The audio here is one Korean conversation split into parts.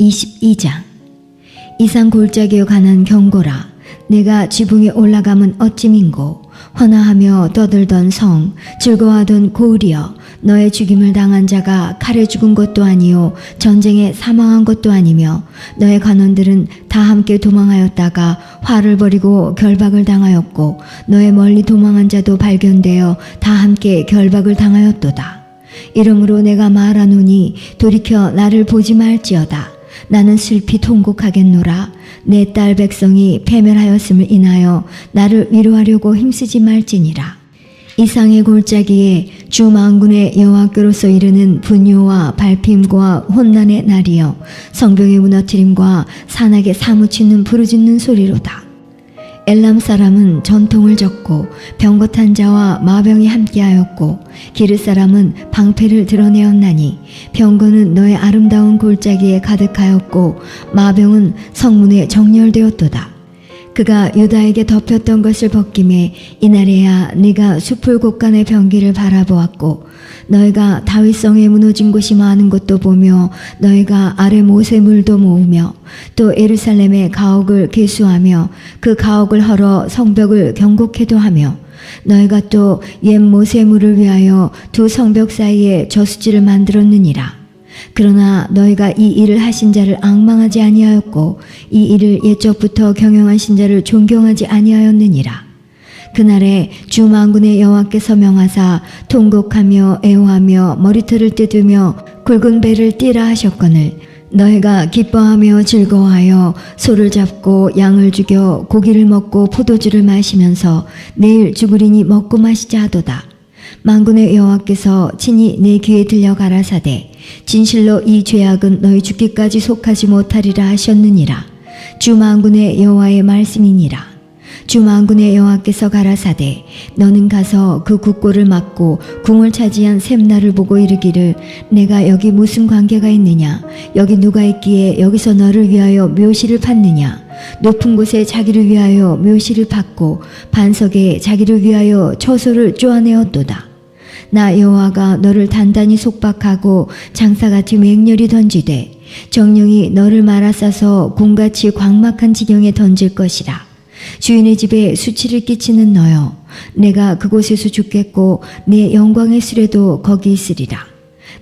22장 이상 골짜기에 관한 경고라 내가 지붕에 올라가면 어찌 민고 헌화하며 떠들던 성 즐거워하던 고을이여 너의 죽임을 당한 자가 칼에 죽은 것도 아니요 전쟁에 사망한 것도 아니며 너의 관원들은 다 함께 도망하였다가 화를 벌이고 결박을 당하였고 너의 멀리 도망한 자도 발견되어 다 함께 결박을 당하였도다 이러므로 내가 말하노니 돌이켜 나를 보지 말지어다. 나는 슬피 통곡하겠노라. 내 딸 백성이 패멸하였음을 인하여 나를 위로하려고 힘쓰지 말지니라. 이상의 골짜기에 주 만군의 여호와께로서 이르는 분요와 발핌과 혼난의 날이여 성벽의 무너뜨림과 산악에 사무치는 부르짖는 소리로다. 엘람 사람은 전통을 졌고 병거탄 자와 마병이 함께하였고 기르 사람은 방패를 드러내었나니 병거는 너의 아름다운 골짜기에 가득하였고 마병은 성문에 정렬되었도다. 그가 유다에게 덮였던 것을 벗김에 이날에야 네가 숲을 곳간의 병기를 바라보았고 너희가 다윗성에 무너진 곳이 많은 것도 보며 너희가 아래 모세물도 모으며 또 예루살렘의 가옥을 개수하며 그 가옥을 헐어 성벽을 경곡해도 하며 너희가 또 옛 모세물을 위하여 두 성벽 사이에 저수지를 만들었느니라 그러나 너희가 이 일을 하신 자를 앙망하지 아니하였고 이 일을 옛적부터 경영하신 자를 존경하지 아니하였느니라. 그날에 주 만군의 여호와께서 명하사 통곡하며 애호하며 머리털을 뜯으며 굵은 배를 띠라 하셨거늘. 너희가 기뻐하며 즐거워하여 소를 잡고 양을 죽여 고기를 먹고 포도주를 마시면서 내일 죽으리니 먹고 마시자 하도다. 만군의 여호와께서 친히 내 귀에 들려 가라사대 진실로 이 죄악은 너희 죽기까지 속하지 못하리라 하셨느니라. 주 만군의 여호와의 말씀이니라 주 만군의 여호와께서 가라사대 너는 가서 그 국고를 막고 궁을 차지한 샘나를 보고 이르기를 내가 여기 무슨 관계가 있느냐? 여기 누가 있기에 여기서 너를 위하여 묘시를 팠느냐? 높은 곳에 자기를 위하여 묘시를 팠고 반석에 자기를 위하여 처소를 쪼아내었도다. 나 여호와가 너를 단단히 속박하고 장사같이 맹렬히 던지되 정령이 너를 말아싸서 공같이 광막한 지경에 던질 것이라 주인의 집에 수치를 끼치는 너여 내가 그곳에서 죽겠고 내 영광의 수레도 거기 있으리라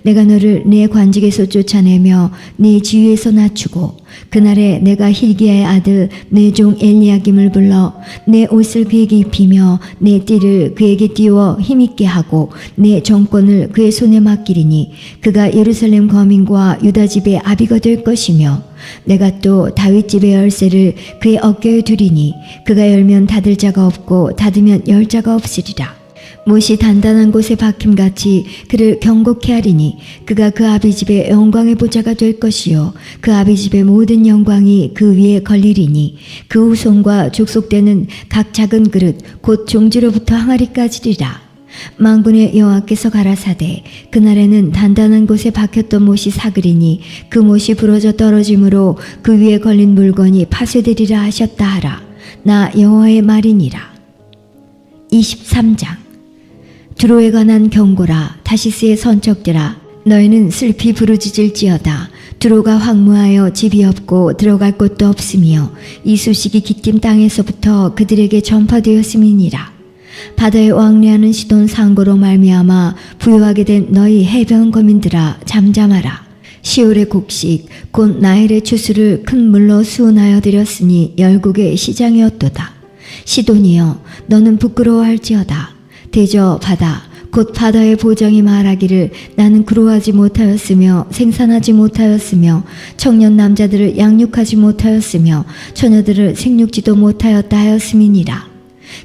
내가 너를 내 관직에서 쫓아내며 네 지위에서 낮추고 그날에 내가 힐기야의 아들 내 종 엘리야김을 불러 내 옷을 그에게 입히며 내 띠를 그에게 띄워 힘있게 하고 내 정권을 그의 손에 맡기리니 그가 예루살렘 거민과 유다 집의 아비가 될 것이며 내가 또 다윗 집의 열쇠를 그의 어깨에 두리니 그가 열면 닫을 자가 없고 닫으면 열 자가 없으리라 못이 단단한 곳에 박힘같이 그를 경고케 하리니 그가 그 아비 집의 영광의 보좌가 될 것이요. 그 아비 집의 모든 영광이 그 위에 걸리리니 그 후손과 족속되는 각 작은 그릇 곧 종지로부터 항아리까지리라. 망군의 여호와께서 가라사대 그날에는 단단한 곳에 박혔던 못이 사그리니 그 못이 부러져 떨어짐으로 그 위에 걸린 물건이 파쇄되리라 하셨다 하라. 나 여호와의 말이니라. 23장 두로에 관한 경고라 다시스의 선척들아 너희는 슬피 부르짖을지어다. 두로가 황무하여 집이 없고 들어갈 곳도 없으며 이 소식이 기띔 땅에서부터 그들에게 전파되었음이니라. 바다에 왕래하는 시돈 상고로 말미암아 부유하게 된 너희 해변 거민들아 잠잠하라. 시올의 곡식 곧 나일의 추수를 큰 물로 수은하여 드렸으니 열국의 시장이었도다. 시돈이여 너는 부끄러워할지어다 대저 바다 곧 바다의 보정이 말하기를 나는 그로하지 못하였으며 생산하지 못하였으며 청년 남자들을 양육하지 못하였으며 처녀들을 생육지도 못하였다 하였음이니라.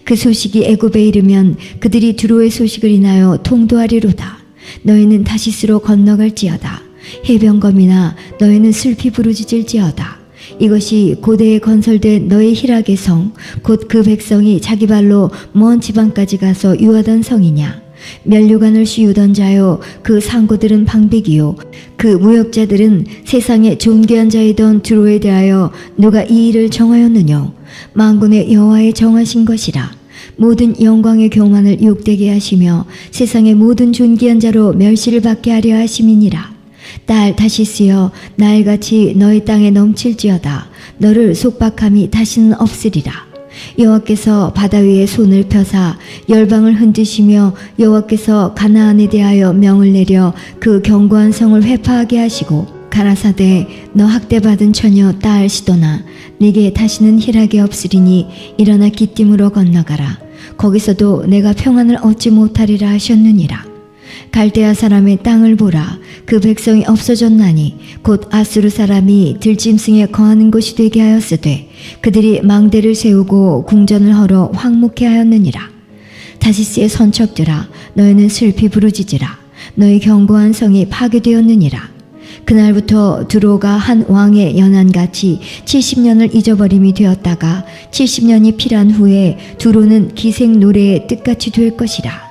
그 소식이 애굽에 이르면 그들이 두로의 소식을 인하여 통도하리로다. 너희는 다시스로 건너갈지어다. 해변검이나 너희는 슬피 부르짖을지어다 이것이 고대에 건설된 너의 희락의 성, 곧 그 백성이 자기 발로 먼 지방까지 가서 유하던 성이냐? 면류관을 씌우던 자요, 그 상고들은 방백이요, 그 무역자들은 세상에 존귀한 자이던 두로에 대하여 누가 이 일을 정하였느냐? 만군의 여호와의 정하신 것이라. 모든 영광의 교만을 욕되게 하시며 세상의 모든 존귀한 자로 멸시를 받게 하려 하심이니라. 딸 다시 쓰여 날같이 너희 땅에 넘칠지어다. 너를 속박함이 다시는 없으리라. 여호와께서 바다 위에 손을 펴사 열방을 흔드시며 여호와께서 가나안에 대하여 명을 내려 그 견고한 성을 회파하게 하시고 가라사대 너 학대받은 처녀 딸 시도나 네게 다시는 희락이 없으리니 일어나 기띔으로 건너가라. 거기서도 내가 평안을 얻지 못하리라 하셨느니라. 갈대아 사람의 땅을 보라 그 백성이 없어졌나니 곧 아수르 사람이 들짐승에 거하는 곳이 되게 하였으되 그들이 망대를 세우고 궁전을 헐어 황무케 하였느니라. 다시스의 선척들아 너희는 슬피 부르짖으라. 너희 견고한 성이 파괴되었느니라. 그날부터 두로가 한 왕의 연한같이 70년을 잊어버림이 되었다가 70년이 필한 후에 두로는 기생 노래의 뜻같이 될 것이라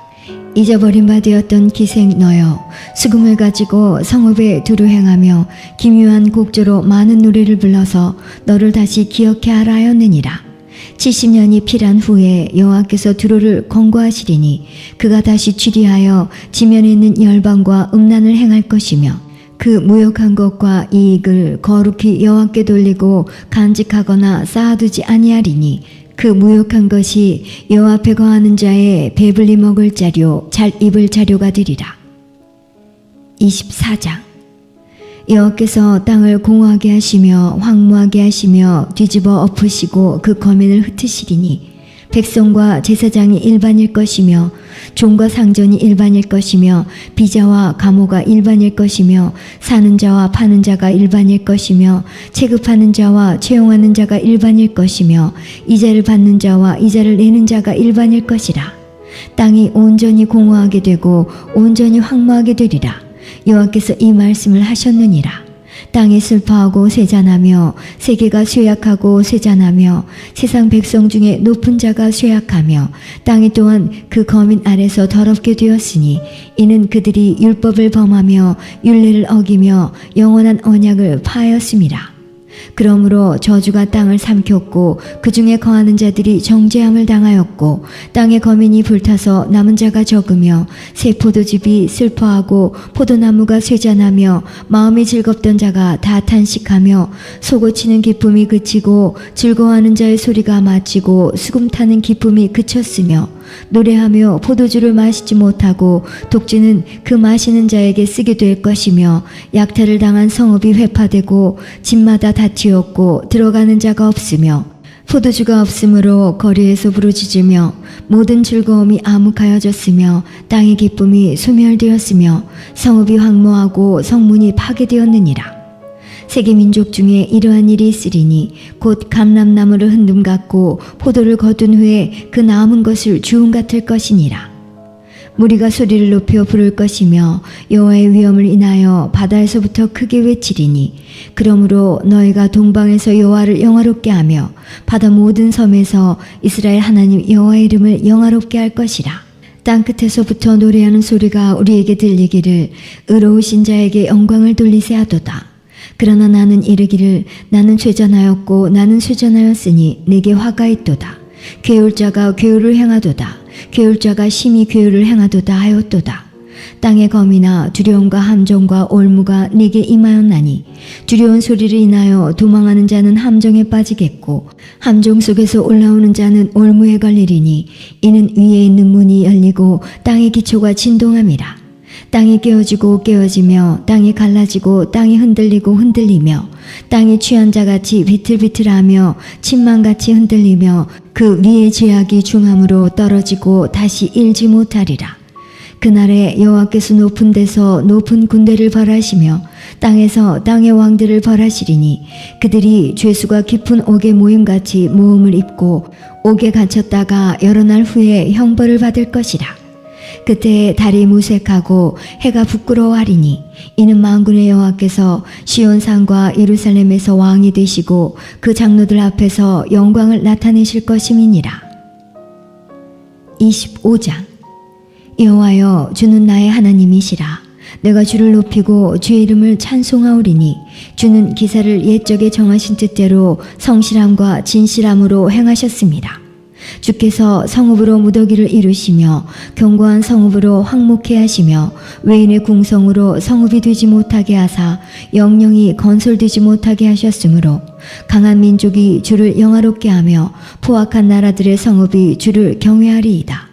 잊어버린 바 되었던 기생 너여 수금을 가지고 성읍에 두루 행하며 기묘한 곡조로 많은 노래를 불러서 너를 다시 기억해 하라 하였느니라. 70년이 필한 후에 여호와께서 두로를 권고하시리니 그가 다시 취리하여 지면에 있는 열방과 음란을 행할 것이며 그 무역한 것과 이익을 거룩히 여호와께 돌리고 간직하거나 쌓아두지 아니하리니 그 무역한 것이 여호와 앞에 거하는 자의 배불리 먹을 자료 잘 입을 자료가 되리라. 24장. 여호와께서 땅을 공허하게 하시며 황무하게 하시며 뒤집어 엎으시고 그 거민을 흩으시리니 백성과 제사장이 일반일 것이며 종과 상전이 일반일 것이며 비자와 가모가 일반일 것이며 사는 자와 파는 자가 일반일 것이며 체급하는 자와 채용하는 자가 일반일 것이며 이자를 받는 자와 이자를 내는 자가 일반일 것이라. 땅이 온전히 공허하게 되고 온전히 황무하게 되리라. 여호와께서 이 말씀을 하셨느니라 땅이 슬퍼하고 쇠잔하며 세계가 쇠약하고 쇠잔하며 세상 백성 중에 높은 자가 쇠약하며 땅이 또한 그 거민 아래서 더럽게 되었으니 이는 그들이 율법을 범하며 율례를 어기며 영원한 언약을 파하였음이라 그러므로 저주가 땅을 삼켰고 그 중에 거하는 자들이 정죄함을 당하였고 땅의 거민이 불타서 남은 자가 적으며 새 포도즙이 슬퍼하고 포도나무가 쇠잔하며 마음이 즐겁던 자가 다 탄식하며 속고치는 기쁨이 그치고 즐거워하는 자의 소리가 마치고 수금 타는 기쁨이 그쳤으며 노래하며 포도주를 마시지 못하고 독주는 그 마시는 자에게 쓰게 될 것이며 약탈을 당한 성읍이 회파되고 집마다 다 튀었고 들어가는 자가 없으며 포도주가 없으므로 거리에서 부르짖으며 모든 즐거움이 암흑하여졌으며 땅의 기쁨이 소멸되었으며 성읍이 황무하고 성문이 파괴되었느니라. 세계 민족 중에 이러한 일이 있으리니 곧 감람나무를 흔듦 같고 포도를 거둔 후에 그 남은 것을 주움 같을 것이니라. 무리가 소리를 높여 부를 것이며 여호와의 위엄을 인하여 바다에서부터 크게 외치리니 그러므로 너희가 동방에서 여호와를 영화롭게 하며 바다 모든 섬에서 이스라엘 하나님 여호와의 이름을 영화롭게 할 것이라. 땅 끝에서부터 노래하는 소리가 우리에게 들리기를 의로우신 자에게 영광을 돌리세 하도다. 그러나 나는 이르기를 나는 죄전하였고 나는 쇠전하였으니 내게 화가 있도다. 괴울자가 괴울을 행하도다. 괴울자가 심히 괴울을 행하도다 하였도다. 땅의 검이나 두려움과 함정과 올무가 네게 임하였나니 두려운 소리를 인하여 도망하는 자는 함정에 빠지겠고 함정 속에서 올라오는 자는 올무에 걸리리니 이는 위에 있는 문이 열리고 땅의 기초가 진동함이라. 땅이 깨어지고 깨어지며 땅이 갈라지고 땅이 흔들리고 흔들리며 땅이 취한 자같이 비틀비틀하며 침망같이 흔들리며 그 위에 제약이 중함으로 떨어지고 다시 일지 못하리라. 그날에 여호와께서 높은 데서 높은 군대를 벌하시며 땅에서 땅의 왕들을 벌하시리니 그들이 죄수가 깊은 옥에 모임같이 모험을 입고 옥에 갇혔다가 여러 날 후에 형벌을 받을 것이라. 그때 달이 무색하고 해가 부끄러워하리니 이는 만군의 여호와께서 시온산과 예루살렘에서 왕이 되시고 그 장로들 앞에서 영광을 나타내실 것임이니라. 25장 여호와여 주는 나의 하나님이시라 내가 주를 높이고 주의 이름을 찬송하오리니 주는 기사를 옛적에 정하신 뜻대로 성실함과 진실함으로 행하셨습니다. 주께서 성읍으로 무더기를 이루시며 견고한 성읍으로 황목해 하시며 외인의 궁성으로 성읍이 되지 못하게 하사 영영이 건설되지 못하게 하셨으므로 강한 민족이 주를 영화롭게 하며 포악한 나라들의 성읍이 주를 경외하리이다.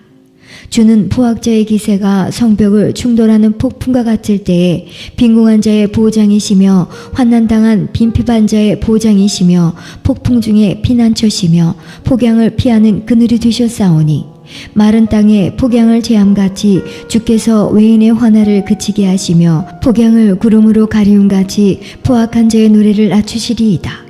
주는 포악자의 기세가 성벽을 충돌하는 폭풍과 같을 때에 빈궁한 자의 보장이시며 환난당한 빈핍한 자의 보장이시며 폭풍 중에 피난처시며 폭양을 피하는 그늘이 되셨사오니 마른 땅에 폭양을 제함같이 주께서 외인의 환화를 그치게 하시며 폭양을 구름으로 가리움같이 포악한 자의 노래를 낮추시리이다.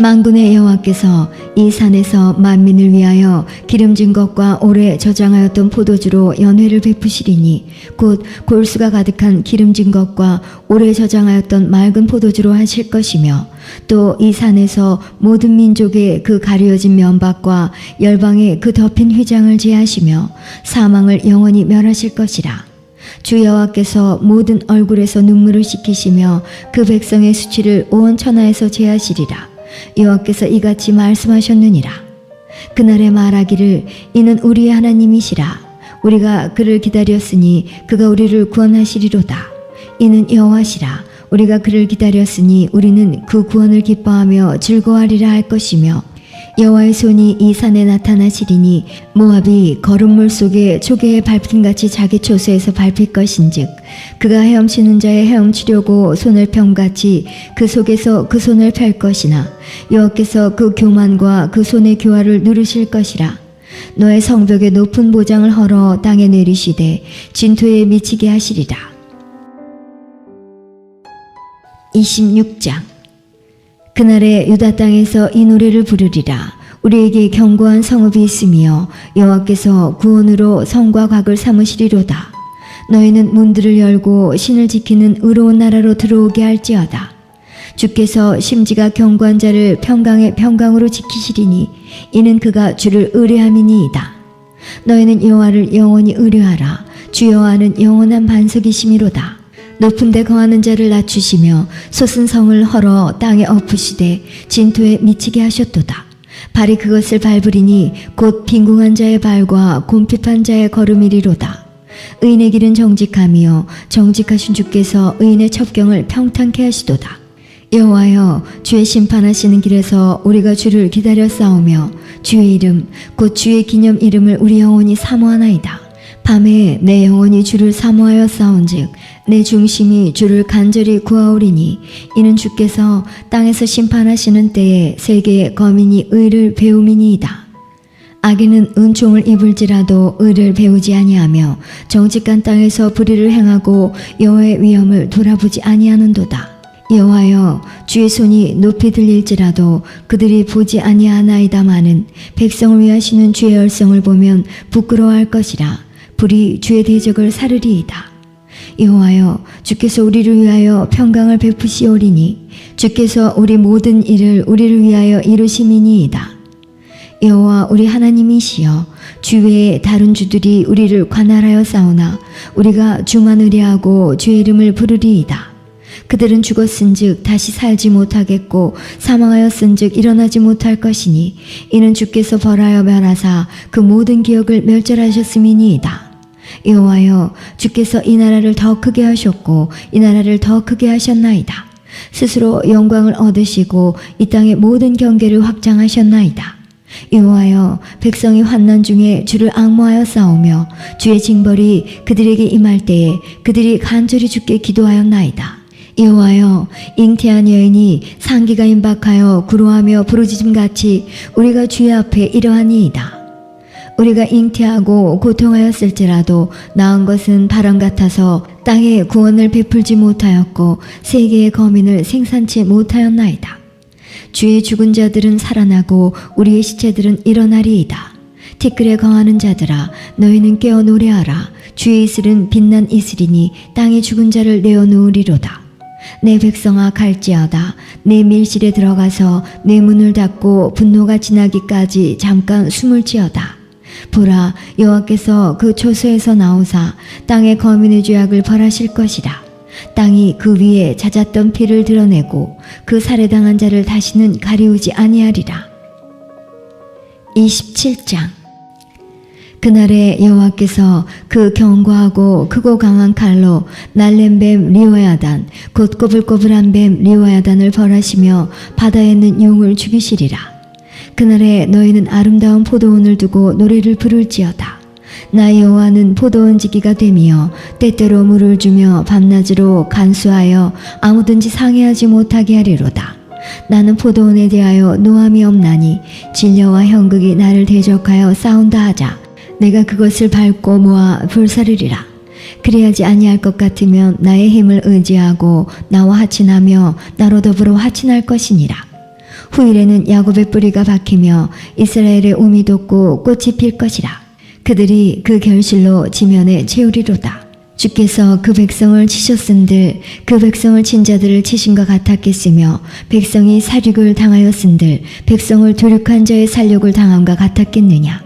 만군의 여호와께서 이 산에서 만민을 위하여 기름진 것과 오래 저장하였던 포도주로 연회를 베푸시리니 곧 골수가 가득한 기름진 것과 오래 저장하였던 맑은 포도주로 하실 것이며 또 이 산에서 모든 민족의 그 가려진 면박과 열방의 그 덮인 휘장을 제하시며 사망을 영원히 멸하실 것이라. 주 여호와께서 모든 얼굴에서 눈물을 씻기시며 그 백성의 수치를 온 천하에서 제하시리라 여호와께서 이같이 말씀하셨느니라. 그날에 말하기를 이는 우리의 하나님이시라. 우리가 그를 기다렸으니 그가 우리를 구원하시리로다. 이는 여호와시라. 우리가 그를 기다렸으니 우리는 그 구원을 기뻐하며 즐거워하리라 할 것이며 여호와의 손이 이 산에 나타나시리니 모압이 거름물 속에 조개의 밟힘같이 자기 초소에서 밟힐 것인즉 그가 헤엄치는 자의 헤엄치려고 손을 펴같이 그 속에서 그 손을 펼 것이나 여호와께서 그 교만과 그 손의 교화를 누르실 것이라. 너의 성벽의 높은 보장을 헐어 땅에 내리시되 진토에 미치게 하시리라. 26장 그날에 유다 땅에서 이 노래를 부르리라. 우리에게 견고한 성읍이 있으며 여호와께서 구원으로 성과 곽을 삼으시리로다. 너희는 문들을 열고 신을 지키는 의로운 나라로 들어오게 할지어다. 주께서 심지가 견고한 자를 평강의 평강으로 지키시리니 이는 그가 주를 의뢰함이니이다. 너희는 여호와를 영원히 의뢰하라. 주 여호와는 영원한 반석이심이로다. 높은 데 거하는 자를 낮추시며 솟은 성을 헐어 땅에 엎으시되 진토에 미치게 하셨도다. 발이 그것을 밟으리니 곧 빈궁한 자의 발과 곰핍한 자의 걸음이리로다. 의인의 길은 정직함이요 정직하신 주께서 의인의 첩경을 평탄케 하시도다. 여호와여 주의 심판하시는 길에서 우리가 주를 기다려 싸우며 주의 이름 곧 주의 기념 이름을 우리 영혼이 사모하나이다. 밤에 내 영혼이 주를 사모하여 싸운즉 내 중심이 주를 간절히 구하오리니 이는 주께서 땅에서 심판하시는 때에 세계의 거민이 의를 배움이니이다. 악인은 은총을 입을지라도 의를 배우지 아니하며 정직한 땅에서 불의를 행하고 여호와의 위엄을 돌아보지 아니하는도다. 여호와여 주의 손이 높이 들릴지라도 그들이 보지 아니하나이다마는 백성을 위하시는 주의 열성을 보면 부끄러워할 것이라 불이 주의 대적을 사르리이다. 여호와여 주께서 우리를 위하여 평강을 베푸시오리니 주께서 우리 모든 일을 우리를 위하여 이루심이니이다. 여호와 우리 하나님이시여 주 외에 다른 주들이 우리를 관할하여 싸우나 우리가 주만 의뢰하고 주의 이름을 부르리이다. 그들은 죽었은즉 다시 살지 못하겠고 사망하였은즉 일어나지 못할 것이니 이는 주께서 벌하여 멸하사 그 모든 기억을 멸절하셨음이니이다. 여호와여 주께서 이 나라를 더 크게 하셨고 이 나라를 더 크게 하셨나이다. 스스로 영광을 얻으시고 이 땅의 모든 경계를 확장하셨나이다. 여호와여 백성이 환난 중에 주를 악모하여 싸우며 주의 징벌이 그들에게 임할 때에 그들이 간절히 주께 기도하였나이다. 여호와여 잉태한 여인이 상기가 임박하여 구로하며 부르짖음같이 우리가 주의 앞에 이러하니이다. 우리가 잉태하고 고통하였을지라도 나은 것은 바람 같아서 땅에 구원을 베풀지 못하였고 세계의 거민을 생산치 못하였나이다. 주의 죽은 자들은 살아나고 우리의 시체들은 일어나리이다. 티끌에 거하는 자들아 너희는 깨어 노래하라. 주의 이슬은 빛난 이슬이니 땅에 죽은 자를 내어 놓으리로다. 내 백성아 갈지어다 내 밀실에 들어가서 내 문을 닫고 분노가 지나기까지 잠깐 숨을 지어다. 보라 여호와께서 그 초소에서 나오사 땅의 거민의 죄악을 벌하실 것이라. 땅이 그 위에 잦았던 피를 드러내고 그 살해당한 자를 다시는 가리우지 아니하리라. 27장 그날에 여호와께서 그 견고하고 크고 강한 칼로 날랜 뱀 리오야단 곧 꼬불꼬불한 뱀 리오야단을 벌하시며 바다에 있는 용을 죽이시리라. 그날에 너희는 아름다운 포도원을 두고 노래를 부를지어다. 나 여호와는 포도원 지기가 되며 때때로 물을 주며 밤낮으로 간수하여 아무든지 상해하지 못하게 하리로다. 나는 포도원에 대하여 노함이 없나니 진려와 형극이 나를 대적하여 싸운다 하자. 내가 그것을 밟고 모아 불사르리라. 그리하지 아니할 것 같으면 나의 힘을 의지하고 나와 하친하며 나로 더불어 하친할 것이니라. 후일에는 야곱의 뿌리가 박히며 이스라엘의 우미 돋고 꽃이 필 것이라. 그들이 그 결실로 지면에 채우리로다. 주께서 그 백성을 치셨은들 그 백성을 친 자들을 치신 것 같았겠으며 백성이 살육을 당하였은들 백성을 도륙한 자의 살육을 당함과 같았겠느냐.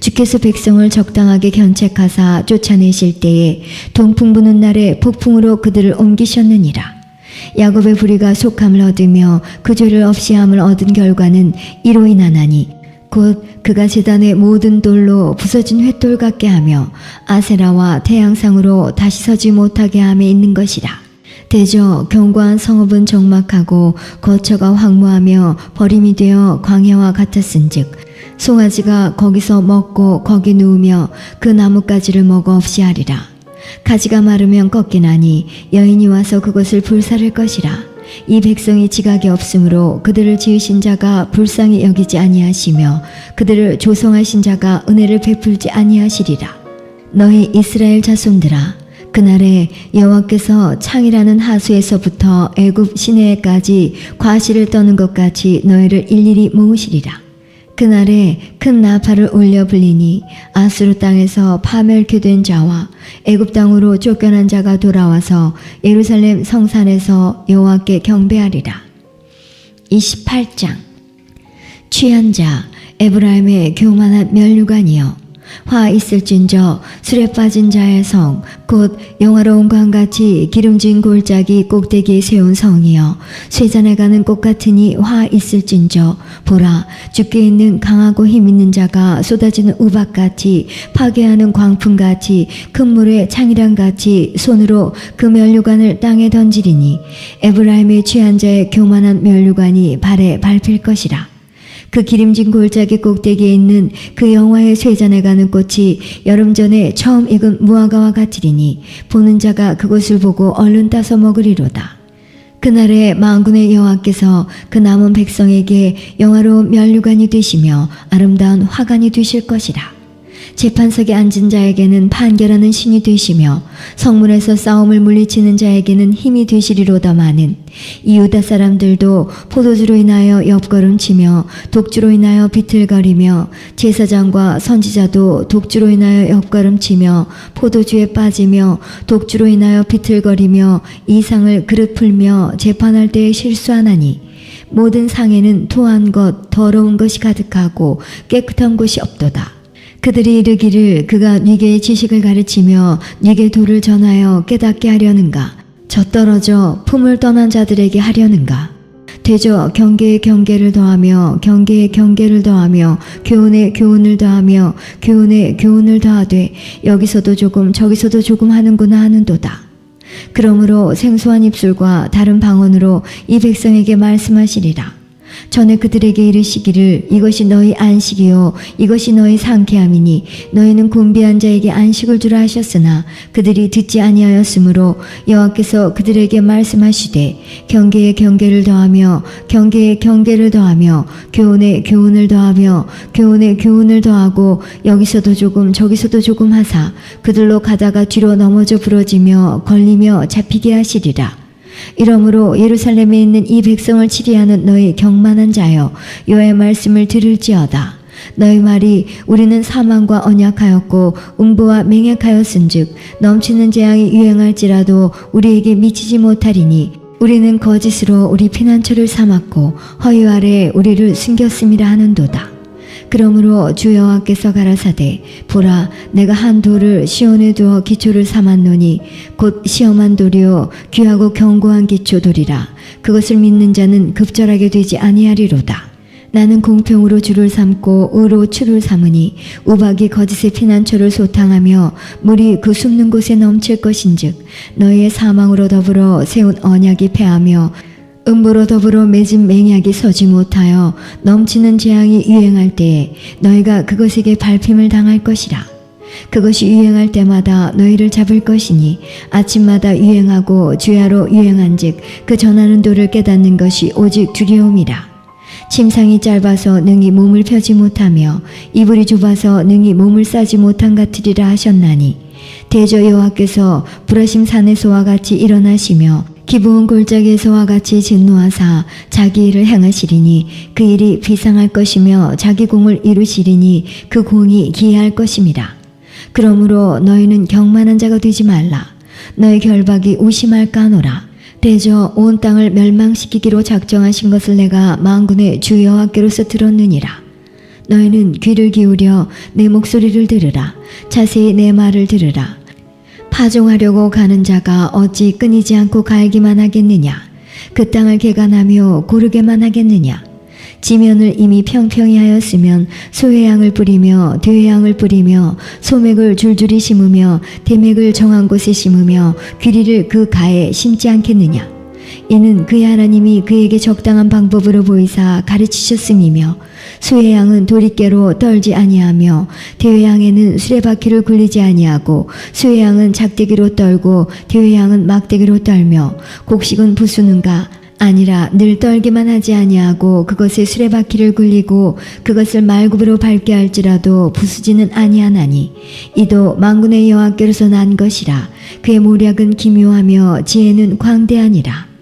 주께서 백성을 적당하게 견책하사 쫓아내실 때에 동풍 부는 날에 폭풍으로 그들을 옮기셨느니라. 야곱의 부리가 속함을 얻으며 그 죄를 없이 함을 얻은 결과는 이로 인하나니 곧 그가 제단의 모든 돌로 부서진 횃돌 같게 하며 아세라와 태양상으로 다시 서지 못하게 함에 있는 것이라. 대저 견고한 성읍은 적막하고 거처가 황무하며 버림이 되어 광야와 같았은즉 송아지가 거기서 먹고 거기 누우며 그 나뭇가지를 먹어 없이 하리라. 가지가 마르면 꺾이나니 여인이 와서 그것을 불사를 것이라. 이 백성이 지각이 없으므로 그들을 지으신 자가 불쌍히 여기지 아니하시며 그들을 조성하신 자가 은혜를 베풀지 아니하시리라. 너희 이스라엘 자손들아 그날에 여호와께서 창이라는 하수에서부터 애굽 시내에까지 과실을 떠는 것 같이 너희를 일일이 모으시리라. 그날에 큰 나팔을 울려 불리니 아수르 땅에서 파멸케 된 자와 애굽 땅으로 쫓겨난 자가 돌아와서 예루살렘 성산에서 여호와께 경배하리라. 28장 취한 자 에브라임의 교만한 멸류관이여 화 있을진저 술에 빠진 자의 성 곧 영화로운 광같이 기름진 골짜기 꼭대기에 세운 성이여. 쇠잔에 가는 꽃 같으니 화 있을진저. 보라 죽게 있는 강하고 힘 있는 자가 쏟아지는 우박같이 파괴하는 광풍같이 큰 물의 창이랑같이 손으로 그 멸류관을 땅에 던지리니 에브라임의 취한 자의 교만한 멸류관이 발에 밟힐 것이라 그 기름진 골짜기 꼭대기에 있는 그 영화의 쇠잔에 가는 꽃이 여름 전에 처음 익은 무화과와 같으리니 보는 자가 그것을 보고 얼른 따서 먹으리로다. 그날에 만군의 여호와께서 그 남은 백성에게 영화로운 멸류관이 되시며 아름다운 화관이 되실 것이라. 재판석에 앉은 자에게는 판결하는 신이 되시며 성문에서 싸움을 물리치는 자에게는 힘이 되시리로다마는 이유다 사람들도 포도주로 인하여 옆걸음치며 독주로 인하여 비틀거리며 제사장과 선지자도 독주로 인하여 옆걸음치며 포도주에 빠지며 독주로 인하여 비틀거리며 이상을 그릇 풀며 재판할 때에 실수하나니 모든 상에는 토한 것 더러운 것이 가득하고 깨끗한 곳이 없도다. 그들이 이르기를 그가 네게 지식을 가르치며 네게 도를 전하여 깨닫게 하려는가? 젖떨어져 품을 떠난 자들에게 하려는가? 되저 경계에 경계를 더하며 경계에 경계를 더하며 교훈에 교훈을 더하며 교훈에 교훈을 더하되 여기서도 조금 저기서도 조금 하는구나 하는도다. 그러므로 생소한 입술과 다른 방언으로 이 백성에게 말씀하시리라 전에 그들에게 이르시기를 이것이 너희 안식이요 이것이 너희 상쾌함이니 너희는 곤비한 자에게 안식을 주라 하셨으나 그들이 듣지 아니하였으므로 여호와께서 그들에게 말씀하시되 경계에 경계를 더하며 경계에 경계를 더하며 교훈에 교훈을 더하며 교훈에 교훈을 더하고 여기서도 조금 저기서도 조금 하사 그들로 가다가 뒤로 넘어져 부러지며 걸리며 잡히게 하시리라 이러므로 예루살렘에 있는 이 백성을 치리하는 너희 경만한 자여 여호와의 말씀을 들을지어다. 너희 말이 우리는 사망과 언약하였고 음부와 맹약하였은즉 넘치는 재앙이 유행할지라도 우리에게 미치지 못하리니 우리는 거짓으로 우리 피난처를 삼았고 허위 아래 우리를 숨겼음이라 하는도다 그러므로 주 여호와께서 가라사대 보라 내가 한 돌을 시온에 두어 기초를 삼았노니 곧 시험한 돌이요 귀하고 견고한 기초 돌이라. 그것을 믿는 자는 급절하게 되지 아니하리로다. 나는 공평으로 주를 삼고 의로 추를 삼으니 우박이 거짓의 피난처를 소탕하며 물이 그 숨는 곳에 넘칠 것인즉 너희의 사망으로 더불어 세운 언약이 패하며 음보로 더불어 맺은 맹약이 서지 못하여 넘치는 재앙이 유행할 때에 너희가 그것에게 밟힘을 당할 것이라. 그것이 유행할 때마다 너희를 잡을 것이니 아침마다 유행하고 주야로 유행한즉 그 전하는 도를 깨닫는 것이 오직 두려움이라. 침상이 짧아서 능히 몸을 펴지 못하며 이불이 좁아서 능히 몸을 싸지 못한 같으리라 하셨나니 대저 여호와께서 부라심 산에서와 같이 일어나시며 기부온 골짜기에서와 같이 진노하사 자기 일을 행하시리니 그 일이 비상할 것이며 자기 공을 이루시리니 그 공이 기이할 것임이라 그러므로 너희는 경만한 자가 되지 말라. 너희 결박이 우심할까 하노라. 대저 온 땅을 멸망시키기로 작정하신 것을 내가 만군의 주 여호와께로서 들었느니라. 너희는 귀를 기울여 내 목소리를 들으라. 자세히 내 말을 들으라 파종하려고 가는 자가 어찌 끊이지 않고 갈기만 하겠느냐? 그 땅을 개간하며 고르게만 하겠느냐? 지면을 이미 평평히 하였으면 소회양을 뿌리며 대회양을 뿌리며 소맥을 줄줄이 심으며 대맥을 정한 곳에 심으며 귀리를 그 가에 심지 않겠느냐? 이는 그의 하나님이 그에게 적당한 방법으로 보이사 가르치셨음이며 수의 양은 도리깨로 떨지 아니하며 대회 양에는 수레바퀴를 굴리지 아니하고 수의 양은 작대기로 떨고 대회 양은 막대기로 떨며 곡식은 부수는가? 아니라 늘 떨기만 하지 아니하고 그것에 수레바퀴를 굴리고 그것을 말굽으로 밟게 할지라도 부수지는 아니하나니 이도 만군의 여호와께로서 난 것이라 그의 모략은 기묘하며 지혜는 광대하니라